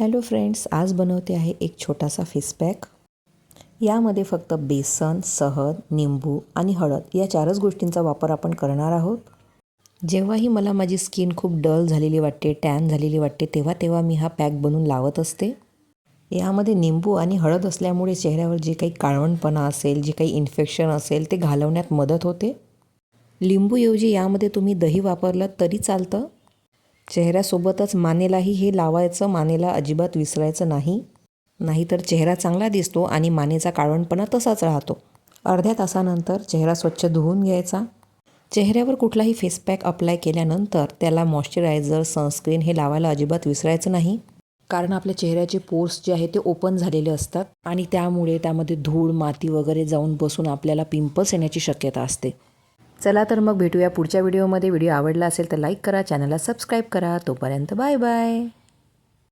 Hello friends आज बनवते आहे एक छोटासा फिश पॅक यामध्ये फक्त बेसन सहद निंबू आणि हळद या चारच गोष्टींचा वापर आपण करणार आहोत. जेव्हाही मला माझी स्किन खूप डल झालेली वाटते टॅन झालेली वाटते तेव्हा तेव्हा मी हा पॅक बनवून लावत असते. यामध्ये निंबू आणि हळद असल्यामुळे चेहऱ्यावर जे काही काळवणपणा असेल जे काही इन्फेक्शन असेल ते घालवण्यात मदत होते. लिंबूऐवजी यामध्ये तुम्ही दही वापरलं तरी चालतं. चेहऱ्यासोबतच मानेलाही हे लावायचं मानेला अजिबात विसरायचं नाही. नाहीतर चेहरा चांगला दिसतो आणि मानेचा काळवणपणा तसाच राहतो. अर्ध्या तासानंतर चेहरा स्वच्छ धुवून घ्यायचा. चेहऱ्यावर कुठलाही फेसपॅक अप्लाय केल्यानंतर त्याला मॉइश्चरायझर सनस्क्रीन हे लावायला अजिबात विसरायचं नाही. कारण आपल्या चेहऱ्याचे पोर्स जे आहे ते ओपन झालेले असतात आणि त्यामुळे त्यामध्ये धूळ माती वगैरे जाऊन बसून आपल्याला पिंपल्स येण्याची शक्यता असते. चला तर मग भेटूया पुढच्या व्हिडिओमध्ये. व्हिडिओ आवडला असेल तर लाईक करा चॅनलला सबस्क्राईब करा. तोपर्यंत बाय बाय.